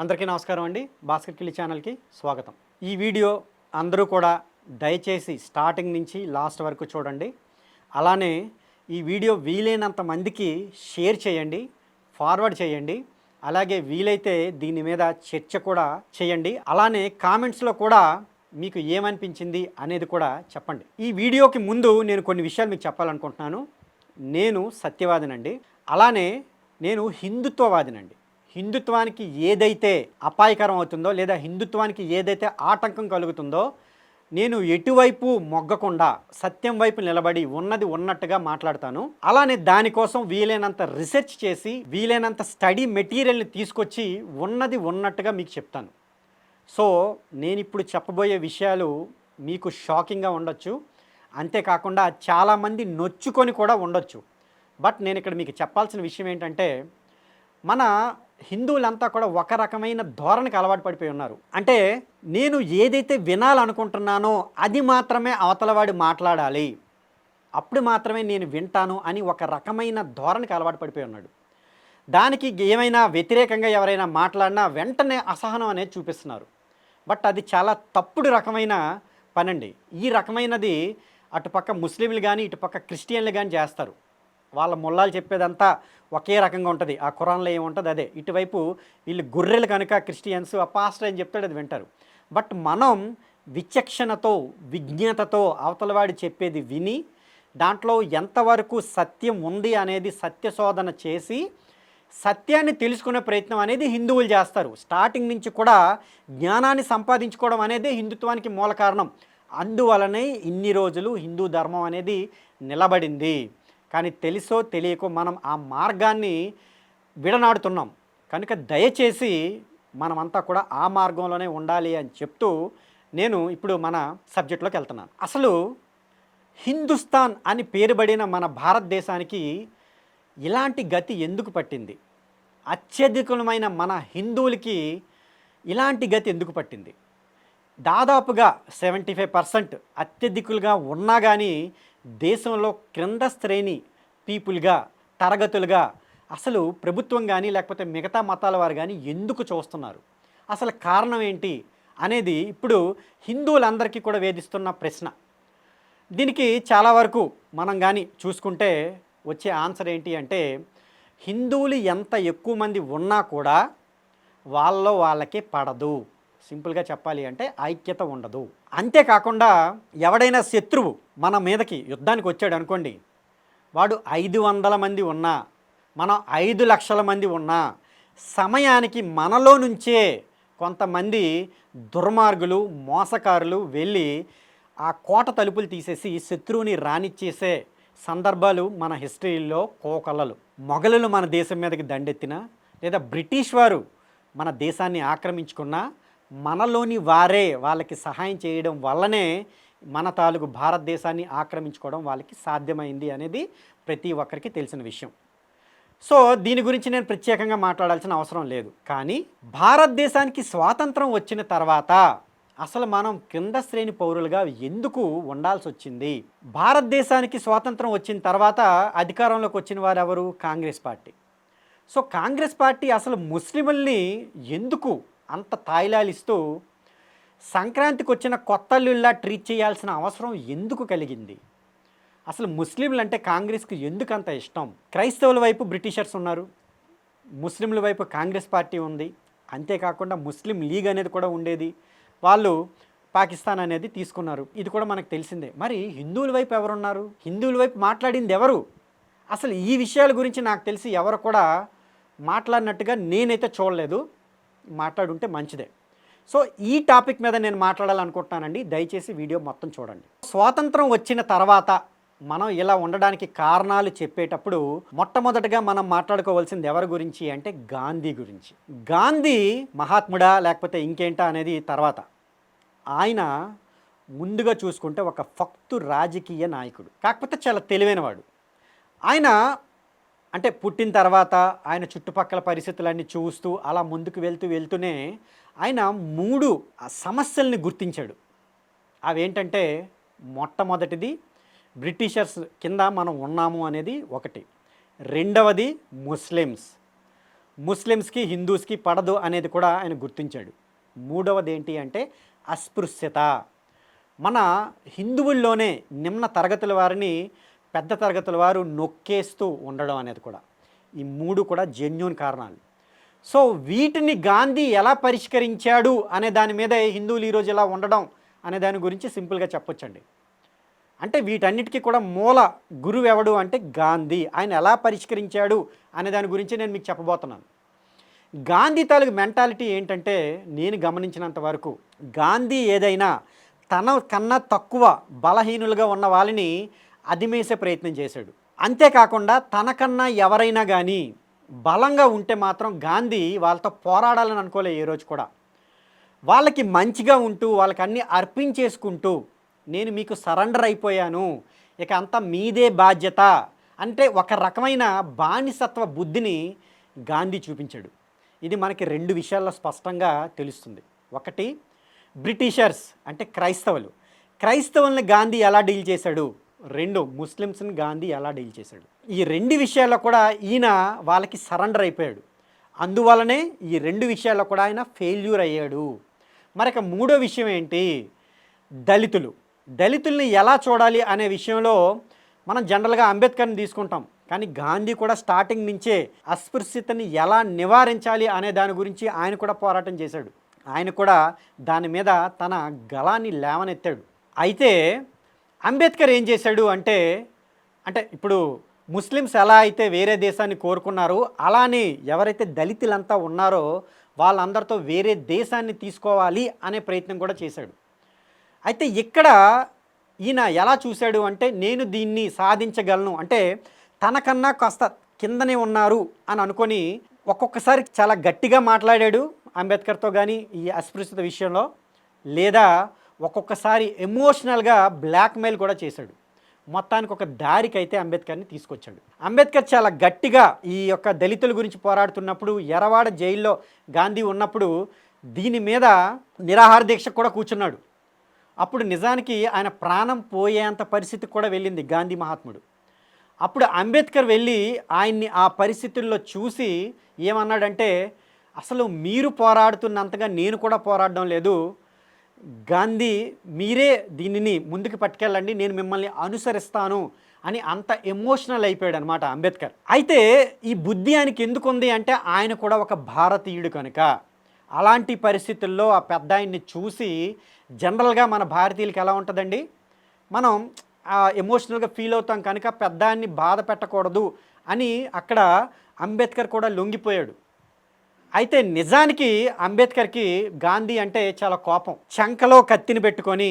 అందరికీ నమస్కారం అండి. భాస్కర్ కిల్లి ఛానల్కి స్వాగతం. ఈ వీడియో అందరూ కూడా దయచేసి స్టార్టింగ్ నుంచి లాస్ట్ వరకు చూడండి. అలానే ఈ వీడియో వీలైనంత మందికి షేర్ చేయండి ఫార్వర్డ్ చేయండి. అలాగే వీలైతే దీని మీద చర్చ కూడా చేయండి. అలానే కామెంట్స్లో కూడా మీకు ఏమనిపించింది అనేది కూడా చెప్పండి. ఈ వీడియోకి ముందు నేను కొన్ని విషయాలు మీకు చెప్పాలనుకుంటున్నాను. నేను సత్యవాదినండి. అలానే నేను హిందుత్వవాదినండి. హిందుత్వానికి ఏదైతే అపాయకరం అవుతుందో లేదా హిందుత్వానికి ఏదైతే ఆటంకం కలుగుతుందో నేను ఎటువైపు మొగ్గకుండా సత్యం వైపు నిలబడి ఉన్నది ఉన్నట్టుగా మాట్లాడతాను. అలానే దానికోసం వీలైనంత రీసెర్చ్ చేసి వీలైనంత స్టడీ మెటీరియల్ని తీసుకొచ్చి ఉన్నది ఉన్నట్టుగా మీకు చెప్తాను. సో నేను ఇప్పుడు చెప్పబోయే విషయాలు మీకు షాకింగ్గా ఉండొచ్చు. అంతేకాకుండా చాలామంది నొచ్చుకొని కూడా ఉండొచ్చు. బట్ నేను ఇక్కడ మీకు చెప్పాల్సిన విషయం ఏంటంటే మన హిందువులంతా కూడా ఒక రకమైన ధోరణికి అలవాటు పడిపోయి ఉన్నారు. అంటే నేను ఏదైతే వినాలనుకుంటున్నానో అది మాత్రమే అవతలవాడి మాట్లాడాలి. అప్పుడు మాత్రమే నేను వింటాను అని ఒక రకమైన ధోరణికి అలవాటు పడిపోయి ఉన్నాడు. దానికి ఏమైనా వ్యతిరేకంగా ఎవరైనా మాట్లాడినా వెంటనే అసహనం అనేది చూపిస్తున్నారు. బట్ అది చాలా తప్పుడు రకమైన పనండి. ఈ రకమైనది అటుపక్క ముస్లింలు కానీ ఇటుపక్క క్రిస్టియన్లు కానీ చేస్తారు. వాళ్ళ ముల్లాలు చెప్పేదంతా ఒకే రకంగా ఉంటుంది. ఆ కురాన్లో ఏముంటుంది? అదే. ఇటువైపు వీళ్ళు గొర్రెలు కనుక క్రిస్టియన్స్ ఆ పాస్టర్ అని చెప్తాడు? అది వింటారు. బట్ మనం విచక్షణతో విజ్ఞతతో అవతలవాడి చెప్పేది విని దాంట్లో ఎంతవరకు సత్యం ఉంది అనేది సత్యశోధన చేసి సత్యాన్ని తెలుసుకునే ప్రయత్నం అనేది హిందువులు చేస్తారు. స్టార్టింగ్ నుంచి కూడా జ్ఞానాన్ని సంపాదించుకోవడం అనేది హిందుత్వానికి మూల కారణం. అందువలనే ఇన్ని రోజులు హిందూ ధర్మం అనేది నిలబడింది. కానీ తెలుసో తెలియకో మనం ఆ మార్గాన్ని విడనాడుతున్నాం. కనుక దయచేసి మనమంతా కూడా ఆ మార్గంలోనే ఉండాలి అని చెప్తూ నేను ఇప్పుడు మన సబ్జెక్ట్లోకి వెళ్తున్నాను. అసలు హిందుస్థాన్ అని పేరుబడిన మన భారతదేశానికి ఇలాంటి గతి ఎందుకు పట్టింది? అత్యధికమైన మన హిందువులకి ఇలాంటి గతి ఎందుకు పట్టింది? దాదాపుగా సెవెంటీ ఫైవ్ పర్సెంట్ అత్యధికులుగా ఉన్నా కానీ దేశంలో క్రింద శ్రేణి పీపుల్గా తరగతులుగా అసలు ప్రభుత్వం కానీ లేకపోతే మిగతా మతాల వారు కానీ ఎందుకు చూస్తున్నారు? అసలు కారణం ఏంటి? అనేది ఇప్పుడు హిందువులందరికీ కూడా వేధిస్తున్న ప్రశ్న. దీనికి చాలా వరకు మనం కానీ చూసుకుంటే వచ్చే ఆన్సర్ ఏంటి అంటే హిందువులు ఎంత ఎక్కువ మంది ఉన్నా కూడా వాళ్ళలో వాళ్ళకే పడదు. సింపుల్గా చెప్పాలి అంటే ఐక్యత ఉండదు. అంతేకాకుండా ఎవడైనా శత్రువు మన మీదకి యుద్ధానికి వచ్చాడు అనుకోండి వాడు ఐదు వందల మంది ఉన్నా మనం ఐదు లక్షల మంది ఉన్నా సమయానికి మనలో నుంచే కొంతమంది దుర్మార్గులు మోసకారులు వెళ్ళి ఆ కోట తలుపులు తీసేసి శత్రువుని రానిచ్చేసే సందర్భాలు మన హిస్టరీలో కోకలలు. మొఘలులు మన దేశం మీదకి దండెత్తిన లేదా బ్రిటిష్ వారు మన దేశాన్ని ఆక్రమించుకున్నా మనలోని వారే వాళ్ళకి సహాయం చేయడం వల్లనే మన తాలూకు భారతదేశాన్ని ఆక్రమించుకోవడం వాళ్ళకి సాధ్యమైంది అనేది ప్రతి ఒక్కరికి తెలిసిన విషయం. సో దీని గురించి నేను ప్రత్యేకంగా మాట్లాడాల్సిన అవసరం లేదు. కానీ భారతదేశానికి స్వాతంత్రం వచ్చిన తర్వాత అసలు మనం కింద శ్రేణి పౌరులుగా ఎందుకు ఉండాల్సి వచ్చింది? భారతదేశానికి స్వాతంత్రం వచ్చిన తర్వాత అధికారంలోకి వచ్చిన వారు ఎవరు? Congress party. So Congress party అసలు ముస్లింల్ని ఎందుకు అంత తాయిలాలిస్తూ సంక్రాంతికి వచ్చిన కొత్తల్లుల్లా ట్రీట్ చేయాల్సిన అవసరం ఎందుకు కలిగింది? అసలు ముస్లింలు అంటే కాంగ్రెస్కి ఎందుకు అంత ఇష్టం? క్రైస్తవుల వైపు బ్రిటిషర్స్ ఉన్నారు ముస్లింల వైపు కాంగ్రెస్ పార్టీ ఉంది. అంతేకాకుండా ముస్లిం లీగ్ అనేది కూడా ఉండేది. వాళ్ళు పాకిస్తాన్ అనేది తీసుకున్నారు. ఇది కూడా మనకు తెలిసిందే. మరి హిందువుల వైపు ఎవరున్నారు? హిందువుల వైపు మాట్లాడింది ఎవరు? అసలు ఈ విషయాల గురించి నాకు తెలిసి ఎవరు కూడా మాట్లాడినట్టుగా నేనైతే చూడలేదు. మాట్లాడుంటే మంచిదే. సో ఈ టాపిక్ మీద నేను మాట్లాడాలనుకుంటున్నానండి. దయచేసి వీడియో మొత్తం చూడండి. స్వాతంత్రం వచ్చిన తర్వాత మనం ఇలా ఉండడానికి కారణాలు చెప్పేటప్పుడు మొట్టమొదటగా మనం మాట్లాడుకోవాల్సింది ఎవరి గురించి అంటే గాంధీ గురించి. గాంధీ మహాత్ముడా లేకపోతే ఇంకేంటా అనేది తర్వాత. ఆయన ముందుగా చూసుకుంటే ఒక ఫక్తు రాజకీయ నాయకుడు. కాకపోతే చాలా తెలివైనవాడు. ఆయన అంటే పుట్టిన తర్వాత ఆయన చుట్టుపక్కల పరిస్థితులన్నీ చూస్తూ అలా ముందుకు వెళ్తూ వెళ్తూనే ఆయన మూడు సమస్యల్ని గుర్తించాడు. అవేంటంటే మొట్టమొదటిది బ్రిటిషర్స్ కింద మనం ఉన్నాము అనేది ఒకటి. రెండవది ముస్లిమ్స్. ముస్లిమ్స్కి హిందూస్కి పడదు అనేది కూడా ఆయన గుర్తించాడు. మూడవది ఏంటి అంటే అస్పృశ్యత. మన హిందువుల్లోనే నిమ్న తరగతుల వారిని పెద్ద తరగతుల వారు నొక్కేస్తూ ఉండడం అనేది కూడా ఈ మూడు కూడా జెన్యున్ కారణాలు. సో వీటిని గాంధీ ఎలా పరిష్కరించాడు అనే దాని మీద హిందువులు ఈరోజు ఇలా ఉండడం అనే దాని గురించి సింపుల్గా చెప్పొచ్చండి. అంటే వీటన్నిటికీ కూడా మూల గురువు ఎవడు అంటే గాంధీ. ఆయన ఎలా పరిష్కరించాడు అనే దాని గురించి నేను మీకు చెప్పబోతున్నాను. గాంధీ తాలూకు మెంటాలిటీ ఏంటంటే నేను గమనించినంత వరకు గాంధీ ఏదైనా తన కన్నా తక్కువ బలహీనులుగా ఉన్న వాళ్ళని అదిమేసే ప్రయత్నం చేశాడు. అంతేకాకుండా తనకన్నా ఎవరైనా కానీ బలంగా ఉంటే మాత్రం గాంధీ వాళ్ళతో పోరాడాలని అనుకోలే ఏ రోజు కూడా. వాళ్ళకి మంచిగా ఉంటూ వాళ్ళకి అన్నీ అర్పించేసుకుంటూ నేను మీకు సరెండర్ అయిపోయాను ఇక అంతా మీదే బాధ్యత అంటే ఒక రకమైన బానిసత్వ బుద్ధిని గాంధీ చూపించాడు. ఇది మనకి రెండు విషయాల్లో స్పష్టంగా తెలుస్తుంది. ఒకటి బ్రిటిషర్స్ అంటే క్రైస్తవులు. క్రైస్తవుల్ని గాంధీ ఎలా డీల్ చేశాడు? రెండు ముస్లిమ్స్ని గాంధీ ఎలా డీల్ చేశాడు? ఈ రెండు విషయాల్లో కూడా ఈయన వాళ్ళకి సరెండర్ అయిపోయాడు. అందువలనే ఈ రెండు విషయాల్లో కూడా ఆయన ఫెయిల్యూర్ అయ్యాడు. మరొక మూడో విషయం ఏంటి? దళితులు. దళితుల్ని ఎలా చూడాలి అనే విషయంలో మనం జనరల్గా అంబేద్కర్ని తీసుకుంటాం. కానీ గాంధీ కూడా స్టార్టింగ్ నుంచే అస్పృశ్యతని ఎలా నివారించాలి అనే దాని గురించి ఆయన కూడా పోరాటం చేశాడు. ఆయన కూడా దాని మీద తన గలాన్ని లేవనెత్తాడు. అయితే అంబేద్కర్ ఏం చేశాడు అంటే అంటే ఇప్పుడు ముస్లిమ్స్ ఎలా అయితే వేరే దేశాన్ని కోరుకున్నారో అలానే ఎవరైతే దళితులంతా ఉన్నారో వాళ్ళందరితో వేరే దేశాన్ని తీసుకోవాలి అనే ప్రయత్నం కూడా చేశాడు. అయితే ఇక్కడ ఈయన ఎలా చూశాడు అంటే నేను దీన్ని సాధించగలను. అంటే తనకన్నా కాస్త కిందనే ఉన్నారు అని అనుకొని ఒక్కొక్కసారి చాలా గట్టిగా మాట్లాడాడు అంబేద్కర్తో కానీ ఈ అస్పృశ్యత విషయంలో. లేదా ఒక్కొక్కసారి ఎమోషనల్గా బ్లాక్మెయిల్ కూడా చేశాడు. మొత్తానికి ఒక దారికి అయితే అంబేద్కర్ని తీసుకొచ్చాడు. అంబేద్కర్ చాలా గట్టిగా ఈ యొక్క దళితుల గురించి పోరాడుతున్నప్పుడు ఎరవాడ జైల్లో గాంధీ ఉన్నప్పుడు దీని మీద నిరాహార దీక్ష కూడా కూర్చున్నాడు. అప్పుడు నిజానికి ఆయన ప్రాణం పోయేంత పరిస్థితి కూడా వెళ్ళింది గాంధీ మహాత్ముడు. అప్పుడు అంబేద్కర్ వెళ్ళి ఆయన్ని ఆ పరిస్థితుల్లో చూసి ఏమన్నాడంటే అసలు మీరు పోరాడుతున్నంతగా నేను కూడా పోరాడడం లేదు. గాంధీ మీరే దీనిని ముందుకు పట్టుకెళ్ళండి నేను మిమ్మల్ని అనుసరిస్తాను అని అంత ఎమోషనల్ అయిపోయాడు అనమాట అంబేద్కర్. అయితే ఈ బుద్ధి ఆయనకి ఎందుకు ఉంది అంటే ఆయన కూడా ఒక భారతీయుడు కనుక. అలాంటి పరిస్థితుల్లో ఆ పెద్ద ఆయన్ని చూసి జనరల్గా మన భారతీయులకి ఎలా ఉంటుందండి? మనం ఎమోషనల్గా ఫీల్ అవుతాం కనుక పెద్దాన్ని బాధ పెట్టకూడదు అని అక్కడ అంబేద్కర్ కూడా లొంగిపోయాడు. అయితే నిజానికి అంబేద్కర్కి గాంధీ అంటే చాలా కోపం. చంకలో కత్తిని పెట్టుకొని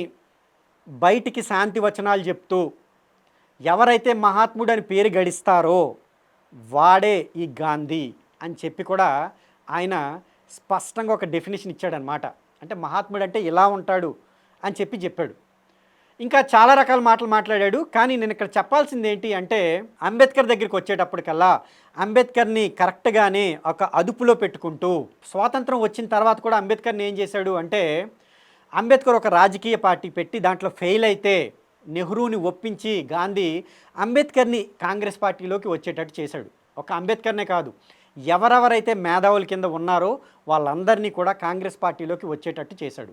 బయటికి శాంతి వచనాలు చెప్తూ ఎవరైతే మహాత్ముడు అని పేరు గడిస్తారో వాడే ఈ గాంధీ అని చెప్పి కూడా ఆయన స్పష్టంగా ఒక డెఫినేషన్ ఇచ్చాడనమాట అంటే మహాత్ముడు అంటే ఇలా ఉంటాడు అని చెప్పి చెప్పాడు. ఇంకా చాలా రకాల మాటలు మాట్లాడాడు. కానీ నేను ఇక్కడ చెప్పాల్సింది ఏంటి అంటే అంబేద్కర్ దగ్గరికి వచ్చేటప్పటికల్లా అంబేద్కర్ని కరెక్ట్గానే ఒక అదుపులో పెట్టుకుంటూ స్వాతంత్రం వచ్చిన తర్వాత కూడా అంబేద్కర్ని ఏం చేశాడు అంటే అంబేద్కర్ ఒక రాజకీయ పార్టీ పెట్టి దాంట్లో ఫెయిల్ అయితే నెహ్రూని ఒప్పించి గాంధీ అంబేద్కర్ని కాంగ్రెస్ పార్టీలోకి వచ్చేటట్టు చేశాడు. ఒక అంబేద్కర్నే కాదు. ఎవరెవరైతే మేధావుల కింద ఉన్నారో వాళ్ళందరినీ కూడా కాంగ్రెస్ పార్టీలోకి వచ్చేటట్టు చేశాడు.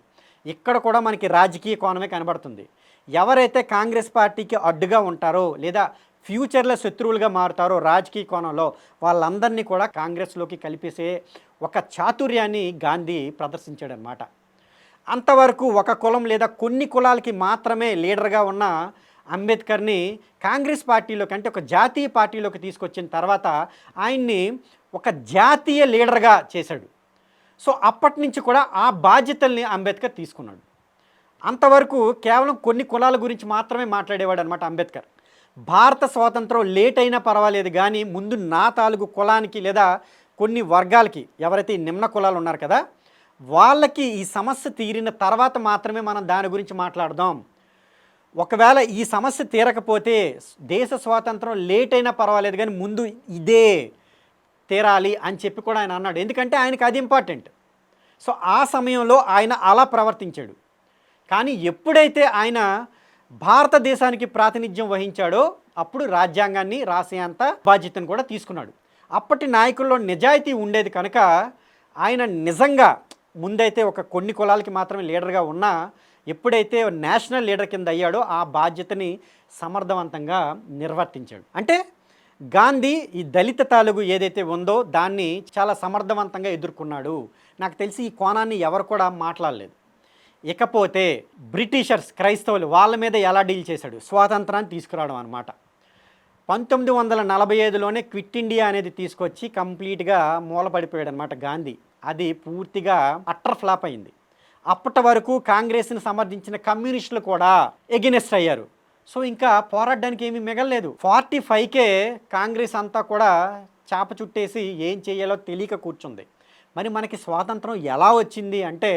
ఇక్కడ కూడా మనకి రాజకీయ కోణమే కనబడుతుంది. ఎవరైతే కాంగ్రెస్ పార్టీకి అడ్డుగా ఉంటారో లేదా ఫ్యూచర్లో శత్రువులుగా మారుతారో రాజకీయ కోణంలో వాళ్ళందరినీ కూడా కాంగ్రెస్లోకి కలిపేసే ఒక చాతుర్యాన్ని గాంధీ ప్రదర్శించాడనమాట అంతవరకు ఒక కులం లేదా కొన్ని కులాలకి మాత్రమే లీడర్గా ఉన్న అంబేద్కర్ని కాంగ్రెస్ పార్టీలోకి అంటే ఒక జాతీయ పార్టీలోకి తీసుకొచ్చిన తర్వాత ఆయన్ని ఒక జాతీయ లీడర్గా చేశాడు. సో అప్పటి నుంచి కూడా ఆ బాధ్యతల్ని అంబేద్కర్ తీసుకున్నాడు. అంతవరకు కేవలం కొన్ని కులాల గురించి మాత్రమే మాట్లాడేవాడు అనమాట అంబేద్కర్. భారత స్వాతంత్రం లేట్ అయినా పర్వాలేదు కానీ ముందు నా తాలూకు కులానికి లేదా కొన్ని వర్గాలకి ఎవరైతే నిమ్న కులాలు ఉన్నారు కదా వాళ్ళకి ఈ సమస్య తీరిన తర్వాత మాత్రమే మనం దాని గురించి మాట్లాడదాం. ఒకవేళ ఈ సమస్య తీరకపోతే దేశ స్వాతంత్రం లేట్ అయినా పర్వాలేదు కానీ ముందు ఇదే తీరాలి అని చెప్పి కూడా ఆయన అన్నాడు. ఎందుకంటే ఆయనకి అది ఇంపార్టెంట్. సో ఆ సమయంలో ఆయన అలా ప్రవర్తించాడు. కానీ ఎప్పుడైతే ఆయన భారతదేశానికి ప్రాతినిధ్యం వహించాడో అప్పుడు రాజ్యాంగాన్ని రాసేంత బాధ్యతను కూడా తీసుకున్నాడు. అప్పటి నాయకుల్లో నిజాయితీ ఉండేది కనుక ఆయన నిజంగా ముందైతే ఒక కొన్ని కులాలకి మాత్రమే లీడర్గా ఉన్నా ఎప్పుడైతే నేషనల్ లీడర్ కింద అయ్యాడో ఆ బాధ్యతని సమర్థవంతంగా నిర్వర్తించాడు. అంటే గాంధీ ఈ దళిత తాలూగు ఏదైతే ఉందో దాన్ని చాలా సమర్థవంతంగా ఎదుర్కొన్నాడు. నాకు తెలిసి ఈ కోణాన్ని ఎవరు కూడా మాట్లాడలేదు. ఇకపోతే బ్రిటిషర్స్ క్రైస్తవులు వాళ్ళ మీద ఎలా డీల్ చేశాడు? స్వాతంత్రాన్ని తీసుకురావడం అనమాట పంతొమ్మిది వందల నలభై ఐదులోనే క్విట్ ఇండియా అనేది తీసుకొచ్చి కంప్లీట్గా మూలపడిపోయాడు అనమాట గాంధీ. అది పూర్తిగా అట్టర్ ఫ్లాప్ అయింది. అప్పటి వరకు కాంగ్రెస్ని సమర్థించిన కమ్యూనిస్టులు కూడా ఎగెనెస్ట్ అయ్యారు. సో ఇంకా పోరాడడానికి ఏమీ మిగలలేదు. ఫార్టీ ఫైవ్కే కాంగ్రెస్ అంతా కూడా చేప చుట్టేసి ఏం చేయాలో తెలియక కూర్చుంది. మరి మనకి స్వాతంత్రం ఎలా వచ్చింది అంటే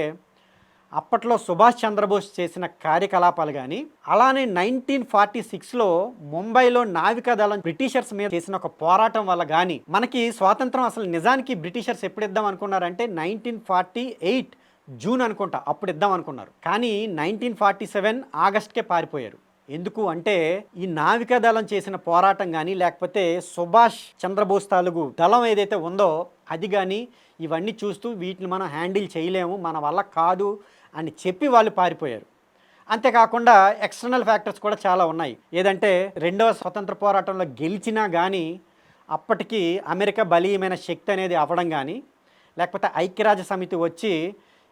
అప్పట్లో సుభాష్ చంద్రబోస్ చేసిన కార్యకలాపాలు కానీ అలానే నైన్టీన్ ఫార్టీ సిక్స్లో ముంబైలో నావికా దళం బ్రిటిషర్స్ మీద చేసిన ఒక పోరాటం వల్ల కానీ మనకి స్వాతంత్రం అసలు నిజానికి బ్రిటిషర్స్ ఎప్పుడు ఇద్దాం అనుకున్నారంటే నైన్టీన్ ఫార్టీ ఎయిట్ జూన్ అనుకుంటా అప్పుడు ఇద్దాం అనుకున్నారు. కానీ నైన్టీన్ ఫార్టీ సెవెన్ ఆగస్ట్కే పారిపోయారు. ఎందుకు అంటే ఈ నావికా దళం చేసిన పోరాటం కానీ లేకపోతే సుభాష్ చంద్రబోస్ తాలూకు దళం ఏదైతే ఉందో అది కానీ ఇవన్నీ చూస్తూ వీటిని మనం హ్యాండిల్ చేయలేము మన వల్ల కాదు అని చెప్పి వాళ్ళు పారిపోయారు. అంతేకాకుండా ఎక్స్టర్నల్ ఫ్యాక్టర్స్ కూడా చాలా ఉన్నాయి. ఏదంటే రెండవ స్వతంత్ర పోరాటంలో గెలిచినా కానీ అప్పటికి అమెరికా బలీయమైన శక్తి అనేది అవ్వడం కానీ లేకపోతే ఐక్యరాజ్య సమితి వచ్చి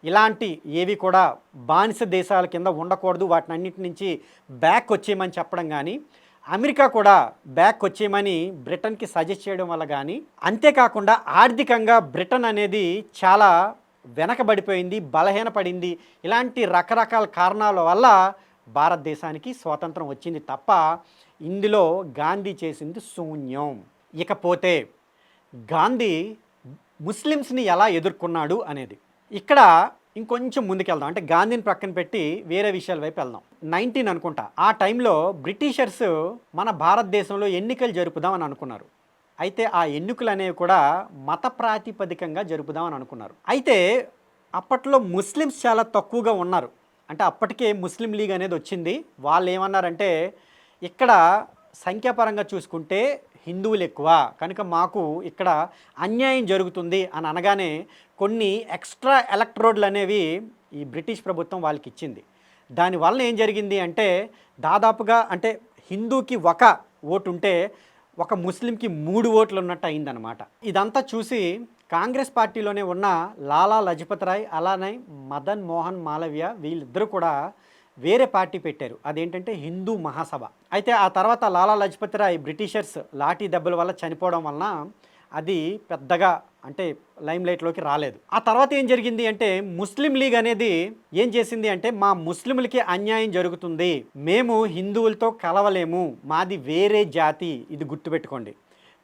ఇలాంటి ఏవి కూడా బానిస దేశాల కింద ఉండకూడదు. వాటిని అన్నిటి నుంచి బ్యాక్ వచ్చేయమని చెప్పడం కానీ అమెరికా కూడా బ్యాక్ వచ్చేయమని బ్రిటన్కి సజెస్ట్ చేయడం వల్ల కానీ అంతేకాకుండా ఆర్థికంగా బ్రిటన్ అనేది చాలా వెనకబడిపోయింది బలహీనపడింది. ఇలాంటి రకరకాల కారణాల వల్ల భారతదేశానికి స్వాతంత్రం వచ్చింది తప్ప ఇందులో గాంధీ చేసింది శూన్యం. ఇకపోతే గాంధీ ముస్లిమ్స్ని ఎలా ఎదుర్కొన్నాడు అనేది. ఇక్కడ ఇంకొంచెం ముందుకెళ్దాం. అంటే గాంధీని ప్రక్కన పెట్టి వేరే విషయాల వైపు వెళ్దాం. నైన్టీన్ అనుకుంటా. ఆ టైంలో బ్రిటిషర్స్ మన భారతదేశంలో ఎన్నికలు జరుపుదామని అనుకున్నారు. అయితే ఆ ఎన్నికలు అనేవి కూడా మత ప్రాతిపదికంగా జరుపుదామని అనుకున్నారు. అయితే అప్పట్లో ముస్లిమ్స్ చాలా తక్కువగా ఉన్నారు. అంటే అప్పటికే ముస్లిం లీగ్ అనేది వచ్చింది. వాళ్ళు ఏమన్నారంటే ఇక్కడ సంఖ్యాపరంగా చూసుకుంటే హిందువులు ఎక్కువ. కనుక మాకు ఇక్కడ అన్యాయం జరుగుతుంది అని అనగానే కొన్ని ఎక్స్ట్రా ఎలక్ట్రోడ్లు అనేవి ఈ బ్రిటిష్ ప్రభుత్వం వాళ్ళకి ఇచ్చింది దానివల్ల ఏం జరిగింది అంటే దాదాపుగా అంటే హిందూకి ఒక ఓటు ఉంటే ఒక ముస్లింకి మూడు ఓట్లు ఉన్నట్టు అయిందనమాట ఇదంతా చూసి కాంగ్రెస్ పార్టీలోనే ఉన్న లాలా లజపత్ రాయ్ అలానే మదన్ మోహన్ మాలవ్య వీళ్ళిద్దరూ కూడా వేరే పార్టీ పెట్టారు. అదేంటంటే హిందూ మహాసభ. అయితే ఆ తర్వాత లాలా లజపతి రాయ్ బ్రిటిషర్స్ లాఠీ దెబ్బల వల్ల చనిపోవడం వలన అది పెద్దగా అంటే లైమ్ లైట్లోకి రాలేదు. ఆ తర్వాత ఏం జరిగింది అంటే ముస్లిం లీగ్ అనేది ఏం చేసింది అంటే మా ముస్లింలకి అన్యాయం జరుగుతుంది. మేము హిందువులతో కలవలేము. మాది వేరే జాతి. ఇది గుర్తుపెట్టుకోండి.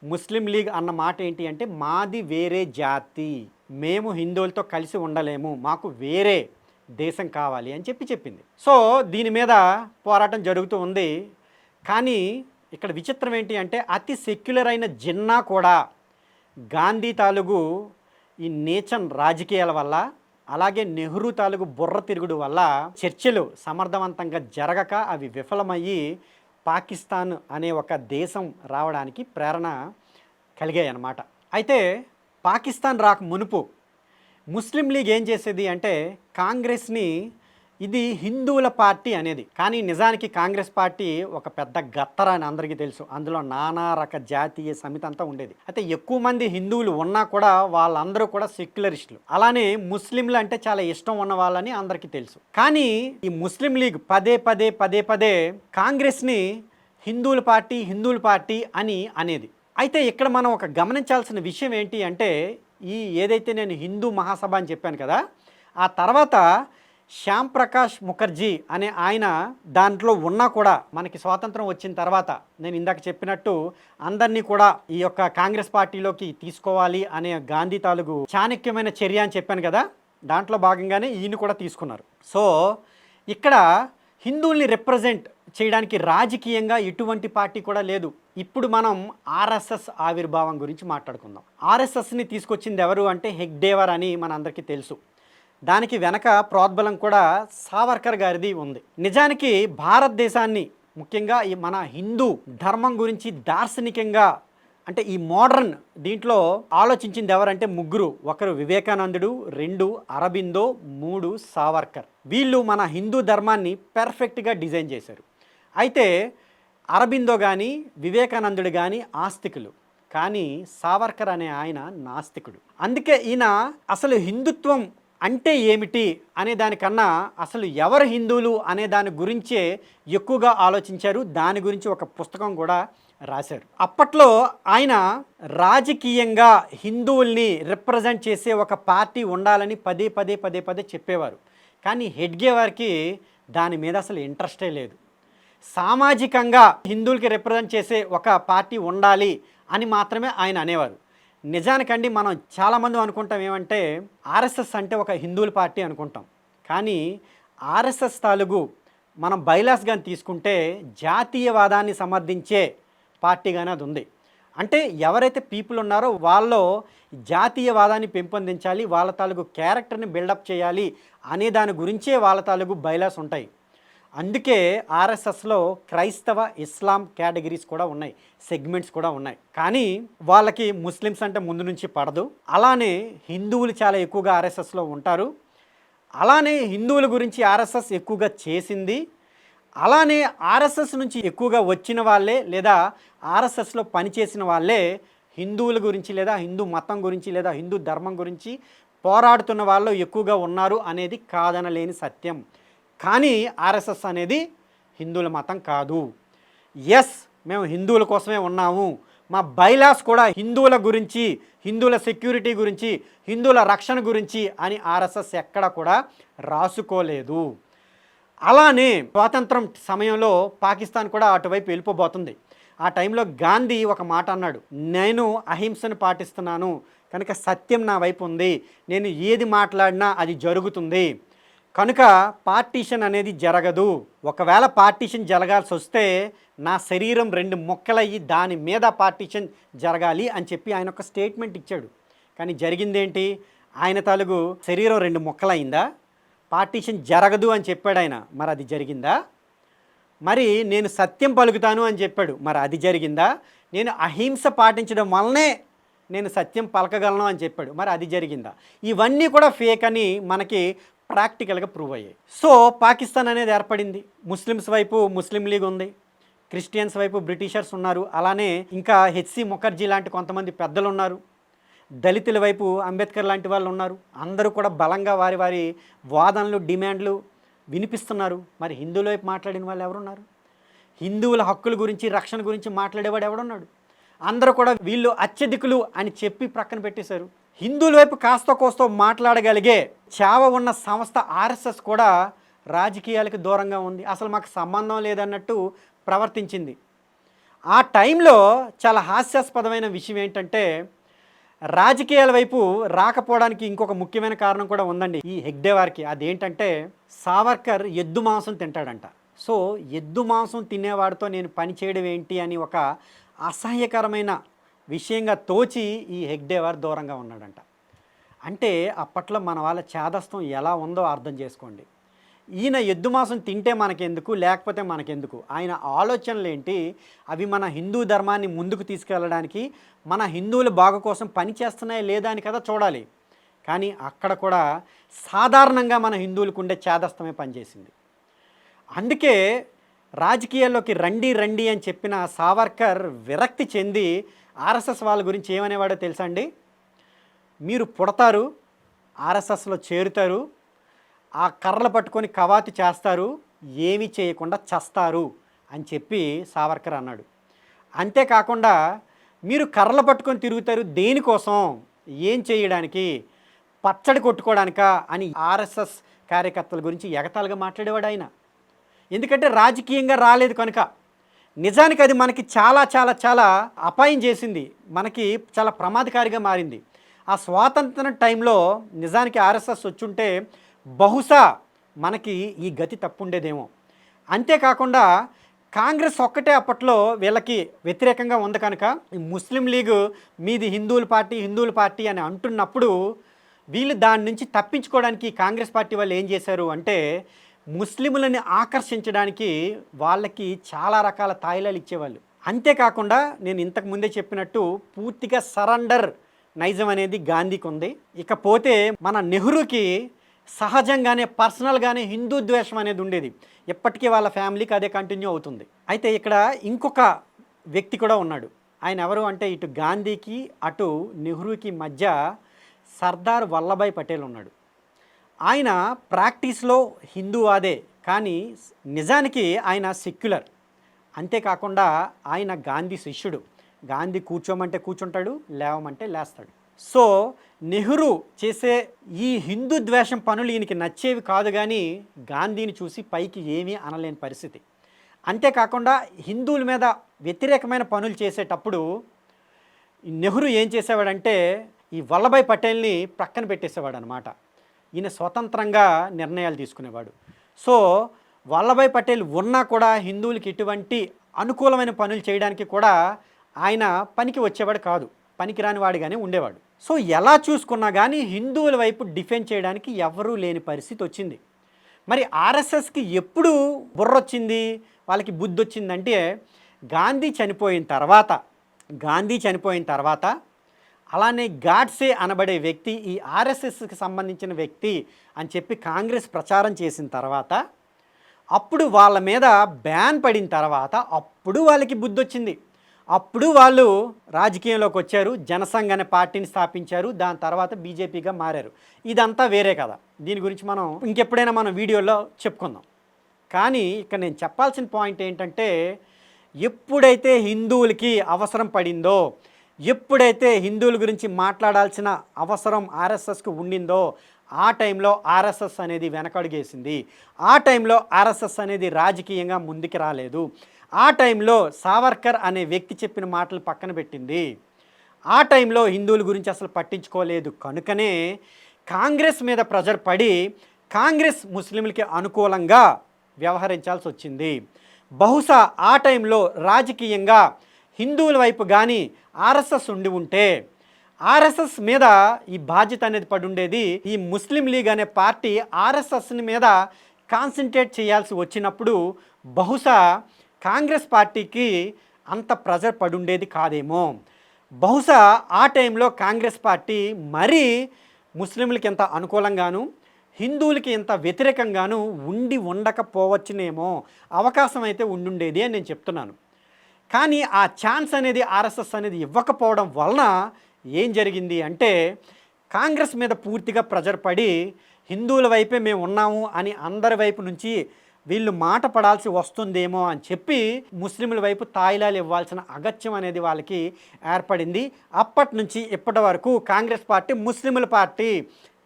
ముస్లిం లీగ్ అన్న మాట ఏంటి అంటే మాది వేరే జాతి. మేము హిందువులతో కలిసి ఉండలేము. మాకు వేరే దేశం కావాలి అని చెప్పి చెప్పింది. సో దీని మీద పోరాటం జరుగుతూ ఉంది. కానీ ఇక్కడ విచిత్రం ఏంటి అంటే అతి సెక్యులర్ అయిన జిన్నా కూడా గాంధీ తాలూకు ఈ నేచన్ రాజకీయాల వల్ల అలాగే నెహ్రూ తాలూకు బుర్ర తిరుగుడు వల్ల చర్చలు సమర్థవంతంగా జరగక అవి విఫలమయ్యి పాకిస్తాన్ అనే ఒక దేశం రావడానికి ప్రేరణ కలిగాయి అన్నమాట అయితే పాకిస్తాన్ రాక మునుపు ముస్లిం లీగ్ ఏం చేసేది అంటే కాంగ్రెస్ని ఇది హిందువుల పార్టీ అనేది. కానీ నిజానికి కాంగ్రెస్ పార్టీ ఒక పెద్ద గత్తర అని అందరికీ తెలుసు. అందులో నానా రక జాతీయ సమితి అంతా ఉండేది. అయితే ఎక్కువ మంది హిందువులు ఉన్నా కూడా వాళ్ళందరూ కూడా సెక్యులరిస్టులు. అలానే ముస్లింలు అంటే చాలా ఇష్టం ఉన్న వాళ్ళని అందరికీ తెలుసు. కానీ ఈ ముస్లిం లీగ్ పదే పదే పదే పదే కాంగ్రెస్ని హిందువుల పార్టీ హిందువుల పార్టీ అని అనేది. అయితే ఇక్కడ మనం ఒక గమనించాల్సిన విషయం ఏంటి అంటే ఈ ఏదైతే నేను హిందూ మహాసభ అని చెప్పాను కదా ఆ తర్వాత శ్యామ్ ప్రకాష్ ముఖర్జీ అనే ఆయన దాంట్లో ఉన్నా కూడా మనకి స్వాతంత్రం వచ్చిన తర్వాత నేను ఇందాక చెప్పినట్టు అందరినీ కూడా ఈ యొక్క కాంగ్రెస్ పార్టీలోకి తీసుకోవాలి అనే గాంధీ తాలూకు చాణక్యమైన చర్య అని చెప్పాను కదా దాంట్లో భాగంగానే ఈయన కూడా తీసుకున్నారు. సో ఇక్కడ హిందువుల్ని రిప్రజెంట్ చేయడానికి రాజకీయంగా ఎటువంటి పార్టీ కూడా లేదు. ఇప్పుడు మనం ఆర్ఎస్ఎస్ ఆవిర్భావం గురించి మాట్లాడుకుందాం. ఆర్ఎస్ఎస్ని తీసుకొచ్చింది ఎవరు అంటే హెగ్డేవర్ అని మనందరికీ తెలుసు. దానికి వెనక ప్రోద్బలం కూడా సావర్కర్ గారిది ఉంది. నిజానికి భారతదేశాన్ని ముఖ్యంగా ఈ మన హిందూ ధర్మం గురించి దార్శనికంగా అంటే ఈ మోడర్న్ దీంట్లో ఆలోచించింది ఎవరంటే ముగ్గురు. ఒకరు వివేకానందుడు రెండు అరబిందో మూడు సావర్కర్. వీళ్ళు మన హిందూ ధర్మాన్ని పెర్ఫెక్ట్గా డిజైన్ చేశారు. అయితే అరబిందో కానీ వివేకానందుడు కానీ ఆస్తికులు. కానీ సావర్కర్ అనే ఆయన నాస్తికుడు. అందుకే ఈయన అసలు హిందుత్వం అంటే ఏమిటి అనే దానికన్నా అసలు ఎవరు హిందువులు అనే దాని గురించే ఎక్కువగా ఆలోచించారు. దాని గురించి ఒక పుస్తకం కూడా రాశారు. అప్పట్లో ఆయన రాజకీయంగా హిందువుల్ని రిప్రజెంట్ చేసే ఒక పార్టీ ఉండాలని పదే పదే పదే పదే చెప్పేవారు. కానీ హెడ్గే వారికి దాని మీద అసలు ఇంట్రెస్టే లేదు. సామాజికంగా హిందువులకి రిప్రజెంట్ చేసే ఒక పార్టీ ఉండాలి అని మాత్రమే ఆయన అనేవారు. నిజానికండి మనం చాలామంది అనుకుంటాం ఏమంటే ఆర్ఎస్ఎస్ అంటే ఒక హిందువుల పార్టీ అనుకుంటాం. కానీ ఆర్ఎస్ఎస్ తాలూగు మనం బైలాస్ కానీ తీసుకుంటే జాతీయవాదాన్ని సమర్థించే పార్టీగానే అది ఉంది. అంటే ఎవరైతే పీపుల్ ఉన్నారో వాళ్ళలో జాతీయవాదాన్ని పెంపొందించాలి వాళ్ళ తాలూకు క్యారెక్టర్ని బిల్డప్ చేయాలి అనే దాని గురించే వాళ్ళ తాలూకు బైలాస్ ఉంటాయి. అందుకే ఆర్ఎస్ఎస్లో క్రైస్తవ ఇస్లాం కేటగిరీస్ కూడా ఉన్నాయి సెగ్మెంట్స్ కూడా ఉన్నాయి. కానీ వాళ్ళకి ముస్లిమ్స్ అంటే ముందు నుంచి పడదు. అలానే హిందువులు చాలా ఎక్కువగా ఆర్ఎస్ఎస్లో ఉంటారు. అలానే హిందువుల గురించి ఆర్ఎస్ఎస్ ఎక్కువగా చేసింది. అలానే ఆర్ఎస్ఎస్ నుంచి ఎక్కువగా వచ్చిన వాళ్ళే లేదా ఆర్ఎస్ఎస్లో పనిచేసిన వాళ్ళే హిందువుల గురించి లేదా హిందూ మతం గురించి లేదా హిందూ ధర్మం గురించి పోరాడుతున్న వాళ్ళు ఎక్కువగా ఉన్నారు అనేది కాదనలేని సత్యం. కానీ ఆర్ఎస్ఎస్ అనేది హిందువుల మతం కాదు. ఎస్ మేము హిందువుల కోసమే ఉన్నాము. మా బైలాస్ కూడా హిందువుల గురించి హిందువుల సెక్యూరిటీ గురించి హిందువుల రక్షణ గురించి అని ఆర్ఎస్ఎస్ ఎక్కడ కూడా రాసుకోలేదు. అలానే స్వాతంత్రం సమయంలో పాకిస్తాన్ కూడా అటువైపు వెళ్ళిపోబోతుంది. ఆ టైంలో గాంధీ ఒక మాట అన్నాడు నేను అహింసను పాటిస్తున్నాను. కనుక సత్యం నా వైపు ఉంది. నేను ఏది మాట్లాడినా అది జరుగుతుంది. కనుక పార్టీషన్ అనేది జరగదు. ఒకవేళ పార్టీషన్ జరగాల్సి వస్తే నా శరీరం రెండు ముక్కలయ్యి దాని మీద పార్టీషన్ జరగాలి అని చెప్పి ఆయన ఒక స్టేట్మెంట్ ఇచ్చాడు. కానీ జరిగిందేంటి? ఆయన తాలూకు శరీరం రెండు ముక్కలైందా పార్టీషన్ జరగదు అని చెప్పాడు ఆయన. మరి అది జరిగిందా? మరి నేను సత్యం పలుకుతాను అని చెప్పాడు. మరి అది జరిగిందా? నేను అహింస పాటించడం వల్లనే నేను సత్యం పలకగలను అని చెప్పాడు. మరి అది జరిగిందా? ఇవన్నీ కూడా ఫేక్ అని మనకి ప్రాక్టికల్గా ప్రూవ్ అయ్యాయి. సో పాకిస్తాన్ అనేది ఏర్పడింది. ముస్లిమ్స్ వైపు ముస్లిం లీగ్ ఉంది. క్రిస్టియన్స్ వైపు బ్రిటిషర్స్ ఉన్నారు. అలానే ఇంకా హెచ్సి ముఖర్జీ లాంటి కొంతమంది పెద్దలు ఉన్నారు దళితుల వైపు అంబేద్కర్ లాంటి వాళ్ళు ఉన్నారు. అందరూ కూడా బలంగా వారి వారి వాదనలు డిమాండ్లు వినిపిస్తున్నారు. మరి హిందువుల వైపు మాట్లాడిన వాళ్ళు ఎవరున్నారు? హిందువుల హక్కుల గురించి రక్షణ గురించి మాట్లాడేవాడు ఎవడున్నాడు? అందరూ కూడా వీళ్ళు అత్యధికులు అని చెప్పి ప్రక్కన పెట్టేశారు. హిందువుల వైపు కాస్త కోస్తో మాట్లాడగలిగే చావ ఉన్న సంస్థ ఆర్ఎస్ఎస్ కూడా రాజకీయాలకు దూరంగా ఉంది. అసలు మాకు సంబంధం లేదన్నట్టు ప్రవర్తించింది. ఆ టైంలో చాలా హాస్యాస్పదమైన విషయం ఏంటంటే రాజకీయాల వైపు రాకపోవడానికి ఇంకొక ముఖ్యమైన కారణం కూడా ఉందండి ఈ హెగ్డే వారికి అదేంటంటే సావర్కర్ ఎద్దు మాంసం తింటాడంట. సో ఎద్దు మాంసం తినేవాడితో నేను పని చేయడం ఏంటి అని ఒక అసహ్యకరమైన విషయంగా తోచి ఈ హెగ్డే వారు దూరంగా ఉన్నాడంట. అంటే అప్పట్లో మన వాళ్ళ చేదస్తం ఎలా ఉందో అర్థం చేసుకోండి. ఈయన ఎద్దు మాంసం తింటే మనకెందుకు? లేకపోతే మనకెందుకు? ఆయన ఆలోచనలు ఏంటి? అవి మన హిందూ ధర్మాన్ని ముందుకు తీసుకెళ్ళడానికి మన హిందువుల బాగు కోసం పనిచేస్తున్నాయా లేదా అని కదా చూడాలి. కానీ అక్కడ కూడా సాధారణంగా మన హిందువులకు ఉండే చేదస్తమే పనిచేసింది. అందుకే రాజకీయాల్లోకి రండి రండి అని చెప్పిన సావర్కర్ విరక్తి చెంది ఆర్ఎస్ఎస్ వాళ్ళ గురించి ఏమనేవాడో తెలుసా అండి మీరు పుడతారు ఆర్ఎస్ఎస్లో చేరుతారు ఆ కర్రలు పట్టుకొని కవాతి చేస్తారు ఏమీ చేయకుండా చస్తారు అని చెప్పి సావర్కర్ అన్నాడు. అంతేకాకుండా మీరు కర్రలు పట్టుకొని తిరుగుతారు దేనికోసం? ఏం చేయడానికి? పచ్చడి కొట్టుకోవడానికా అని ఆర్ఎస్ఎస్ కార్యకర్తల గురించి ఎగతాలుగా మాట్లాడేవాడు ఆయన. ఎందుకంటే రాజకీయంగా రాలేదు కనుక. నిజానికి అది మనకి చాలా చాలా చాలా అపాయం చేసింది. మనకి చాలా ప్రమాదకారిగా మారింది. ఆ స్వాతంత్రం టైంలో నిజానికి ఆర్ఎస్ఎస్ వచ్చుంటే బహుశా మనకి ఈ గతి తప్పుండేదేమో. అంతేకాకుండా కాంగ్రెస్ ఒక్కటే అప్పట్లో వీళ్ళకి వ్యతిరేకంగా ఉంది కనుక ఈ ముస్లిం లీగ్ మీది హిందువుల పార్టీ హిందువుల పార్టీ అని అంటున్నప్పుడు వీళ్ళు దాని నుంచి తప్పించుకోవడానికి కాంగ్రెస్ పార్టీ వాళ్ళు ఏం చేశారు అంటే ముస్లింలని ఆకర్షించడానికి వాళ్ళకి చాలా రకాల తాయిలాలు ఇచ్చేవాళ్ళు. అంతేకాకుండా నేను ఇంతకు ముందే చెప్పినట్టు పూర్తిగా సరెండర్ నైజం అనేది గాంధీకి ఉంది. ఇకపోతే మన నెహ్రూకి సహజంగానే పర్సనల్గానే హిందూ ద్వేషం అనేది ఉండేది. ఎప్పటికీ వాళ్ళ ఫ్యామిలీకి అదే కంటిన్యూ అవుతుంది. అయితే ఇక్కడ ఇంకొక వ్యక్తి కూడా ఉన్నాడు. ఆయన ఎవరు అంటే ఇటు గాంధీకి అటు నెహ్రూకి మధ్య సర్దార్ వల్లభాయ్ పటేల్ ఉన్నాడు. ఆయన ప్రాక్టీస్లో హిందూవాదే కానీ నిజానికి ఆయన సెక్యులర్. అంతేకాకుండా ఆయన గాంధీ శిష్యుడు. గాంధీ కూర్చోమంటే కూర్చుంటాడు లేవమంటే లేస్తాడు. సో నెహ్రూ చేసే ఈ హిందూ ద్వేషం పనులు ఈయనకి నచ్చేవి కాదు కానీ గాంధీని చూసి పైకి ఏమీ అనలేని పరిస్థితి. అంతేకాకుండా హిందువుల మీద వ్యతిరేకమైన పనులు చేసేటప్పుడు నెహ్రూ ఏం చేసేవాడంటే ఈ వల్లభాయ్ పటేల్ని ప్రక్కన పెట్టేసేవాడు అనమాట ఈయన స్వతంత్రంగా నిర్ణయాలు తీసుకునేవాడు. సో వల్లభాయ్ పటేల్ ఉన్నా కూడా హిందువులకి ఇటువంటి అనుకూలమైన పనులు చేయడానికి కూడా ఆయన పనికి వచ్చేవాడు కాదు. పనికిరాని వాడిగానే ఉండేవాడు. సో ఎలా చూసుకున్నా కానీ హిందువుల వైపు డిఫెండ్ చేయడానికి ఎవరూ లేని పరిస్థితి వచ్చింది. మరి ఆర్ఎస్ఎస్కి ఎప్పుడు బుర్రొచ్చింది? వాళ్ళకి బుద్ధి వచ్చిందంటే గాంధీ చనిపోయిన తర్వాత గాంధీ చనిపోయిన తర్వాత అలానే గాడ్సే అనబడే వ్యక్తి ఈ ఆర్ఎస్ఎస్కి సంబంధించిన వ్యక్తి అని చెప్పి కాంగ్రెస్ ప్రచారం చేసిన తర్వాత అప్పుడు వాళ్ళ మీద బ్యాన్ పడిన తర్వాత అప్పుడు వాళ్ళకి బుద్ధి వచ్చింది అప్పుడు వాళ్ళు రాజకీయంలోకి వచ్చారు జనసంఘ అనే పార్టీని స్థాపించారు దాని తర్వాత బీజేపీగా మారారు. ఇదంతా వేరే కదా దీని గురించి మనం ఇంకెప్పుడైనా మనం వీడియోలో చెప్పుకుందాం. కానీ ఇక్కడ నేను చెప్పాల్సిన పాయింట్ ఏంటంటే ఎప్పుడైతే హిందువులకి అవసరం పడిందో ఎప్పుడైతే హిందువుల గురించి మాట్లాడాల్సిన అవసరం ఆర్ఎస్ఎస్కు ఉండిందో ఆ టైంలో ఆర్ఎస్ఎస్ అనేది వెనకడుగేసింది. ఆ టైంలో ఆర్ఎస్ఎస్ అనేది రాజకీయంగా ముందుకు రాలేదు. ఆ టైంలో సావర్కర్ అనే వ్యక్తి చెప్పిన మాటలు పక్కన పెట్టింది. ఆ టైంలో హిందువుల గురించి అసలు పట్టించుకోలేదు. కనుకనే కాంగ్రెస్ మీద ప్రెజర్ పడి కాంగ్రెస్ ముస్లింలకి అనుకూలంగా వ్యవహరించాల్సి వచ్చింది. బహుశా ఆ టైంలో రాజకీయంగా హిందువుల వైపు కానీ ఆర్ఎస్ఎస్ ఉండి ఉంటే ఆర్ఎస్ఎస్ మీద ఈ బాధ్యత అనేది పడి ఉండేది ఈ ముస్లిం లీగ్ అనే పార్టీ ఆర్ఎస్ఎస్ని మీద కాన్సన్ట్రేట్ చేయాల్సి వచ్చినప్పుడు బహుశా కాంగ్రెస్ పార్టీకి అంత ప్రెజర్ పడి ఉండేది కాదేమో. బహుశా ఆ టైంలో కాంగ్రెస్ పార్టీ మరీ ముస్లింలకి ఎంత అనుకూలంగాను హిందువులకి ఎంత వ్యతిరేకంగాను ఉండి ఉండకపోవచ్చునేమో అవకాశం అయితే ఉండుండేది అని నేను చెప్తున్నాను. కానీ ఆ ఛాన్స్ అనేది ఆర్ఎస్ఎస్ అనేది ఇవ్వకపోవడం వలన ఏం జరిగింది అంటే కాంగ్రెస్ మీద పూర్తిగా ప్రెజర్ పడి హిందువుల వైపే మేము ఉన్నాము అని అందరి వైపు నుంచి వీళ్ళు మాట పడాల్సి వస్తుందేమో అని చెప్పి ముస్లింల వైపు తాయిలాలు ఇవ్వాల్సిన అగత్యం అనేది వాళ్ళకి ఏర్పడింది. అప్పటి నుంచి ఇప్పటి వరకు కాంగ్రెస్ పార్టీ ముస్లింల పార్టీ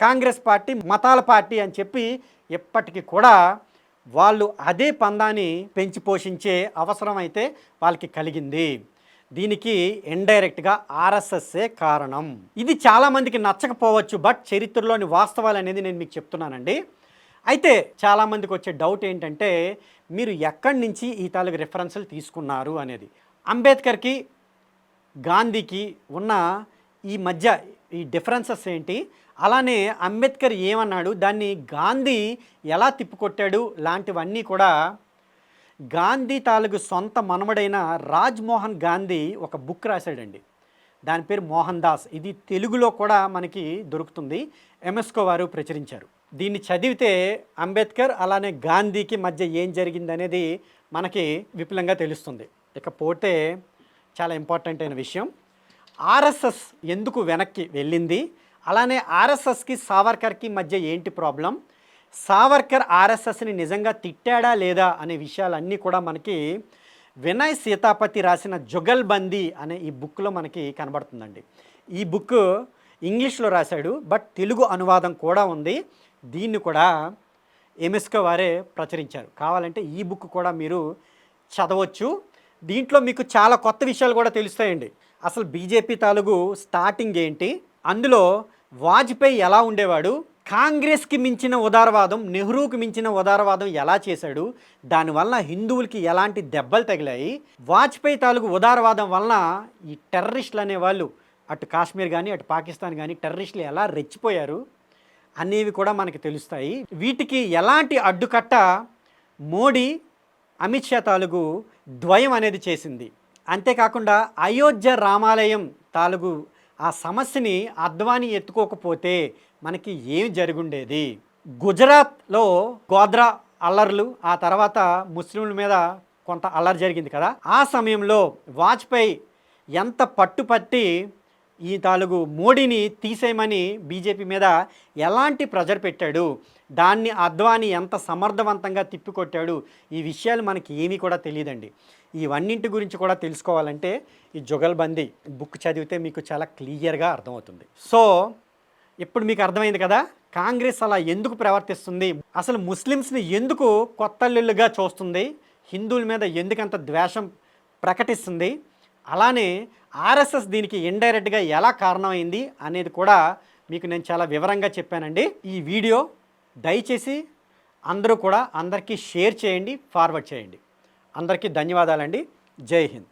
కాంగ్రెస్ పార్టీ మతాల పార్టీ అని చెప్పి ఎప్పటికీ కూడా వాళ్ళు అదే పందాన్ని పెంచి పోషించే అవసరం అయితే వాళ్ళకి కలిగింది. దీనికి ఇండైరెక్ట్గా ఆర్ఎస్ఎస్ఏ కారణం. ఇది చాలామందికి నచ్చకపోవచ్చు బట్ చరిత్రలోని వాస్తవాలు అనేది నేను మీకు చెప్తున్నానండి. అయితే చాలామందికి వచ్చే డౌట్ ఏంటంటే మీరు ఎక్కడి నుంచి ఈ తాలూకు రిఫరెన్సులు తీసుకున్నారు అనేది. అంబేద్కర్కి గాంధీకి ఉన్న ఈ మధ్య ఈ డిఫరెన్సెస్ ఏంటి? అలానే అంబేద్కర్ ఏమన్నాడు? దాన్ని గాంధీ ఎలా తిప్పికొట్టాడు? లాంటివన్నీ కూడా గాంధీ తాలూకు సొంత మనమడైన రాజ్మోహన్ గాంధీ ఒక బుక్ రాశాడండి. దాని పేరు మోహన్ దాస్. ఇది తెలుగులో కూడా మనకి దొరుకుతుంది. ఎంఎస్కో వారు ప్రచురించారు. దీన్ని చదివితే అంబేద్కర్ అలానే గాంధీకి మధ్య ఏం జరిగింది అనేది మనకి విపులంగా తెలుస్తుంది. ఇకపోతే చాలా ఇంపార్టెంట్ అయిన విషయం. ఆర్ఎస్ఎస్ ఎందుకు వెనక్కి వెళ్ళింది? అలానే ఆర్ఎస్ఎస్కి సావర్కర్కి మధ్య ఏంటి ప్రాబ్లం? సావర్కర్ ఆర్ఎస్ఎస్ని నిజంగా తిట్టాడా లేదా అనే విషయాలన్నీ కూడా మనకి వినయ్ సీతాపతి రాసిన జుగల్బందీ అనే ఈ బుక్లో మనకి కనబడుతుందండి. ఈ బుక్ ఇంగ్లీష్లో రాశాడు బట్ తెలుగు అనువాదం కూడా ఉంది. దీన్ని కూడా ఎంఎస్కో వారే ప్రచురించారు. కావాలంటే ఈ బుక్ కూడా మీరు చదవచ్చు. దీంట్లో మీకు చాలా కొత్త విషయాలు కూడా తెలుస్తాయండి. అసలు బీజేపీ తాలూకు స్టార్టింగ్ ఏంటి? అందులో వాజ్పేయి ఎలా ఉండేవాడు? కాంగ్రెస్కి మించిన ఉదారవాదం నెహ్రూకి మించిన ఉదారవాదం ఎలా చేశాడు? దానివల్ల హిందువులకి ఎలాంటి దెబ్బలు తగిలాయి? వాజ్పేయి తాలూకు ఉదారవాదం వలన ఈ టెర్రరిస్టులు అనేవాళ్ళు అటు కాశ్మీర్ కానీ అటు పాకిస్తాన్ కానీ టెర్రరిస్టులు ఎలా రెచ్చిపోయారు అనేవి కూడా మనకి తెలుస్తాయి. వీటికి ఎలాంటి అడ్డుకట్ట మోడీ అమిత్ షా తాలూకు ద్వయం అనేది చేసింది. అంతేకాకుండా అయోధ్య రామాలయం తాలూకు ఆ సమస్యని అద్వాని ఎత్తుకోకపోతే మనకి ఏం జరుగుండేది? గుజరాత్లో గోద్రా అల్లర్లు ఆ తర్వాత ముస్లింల మీద కొంత అల్లరి జరిగింది కదా. ఆ సమయంలో వాజ్పేయి ఎంత పట్టుపట్టి ఈ తాలుగు మోడీని తీసేయమని బీజేపీ మీద ఎలాంటి ప్రెజర్ పెట్టాడు? దాన్ని అద్వాని ఎంత సమర్థవంతంగా తిప్పికొట్టాడు? ఈ విషయాలు మనకి ఏమీ కూడా తెలియదండి. ఇవన్నింటి గురించి కూడా తెలుసుకోవాలంటే ఈ జుగల్బందీ బుక్ చదివితే మీకు చాలా క్లియర్గా అర్థమవుతుంది. సో ఇప్పుడు మీకు అర్థమైంది కదా కాంగ్రెస్ అలా ఎందుకు ప్రవర్తిస్తుంది? అసలు ముస్లిమ్స్ని ఎందుకు కొత్తల్లుగా చూస్తుంది? హిందువుల మీద ఎందుకంత ద్వేషం ప్రకటిస్తుంది? అలానే ఆర్ఎస్ఎస్ దీనికి ఇండైరెక్ట్గా ఎలా కారణమైంది అనేది కూడా మీకు నేను చాలా వివరంగా చెప్పానండి. ఈ వీడియో దయచేసి అందరూ కూడా అందరికీ షేర్ చేయండి ఫార్వర్డ్ చేయండి. అందరికీ ధన్యవాదాలండి. జై హింద్.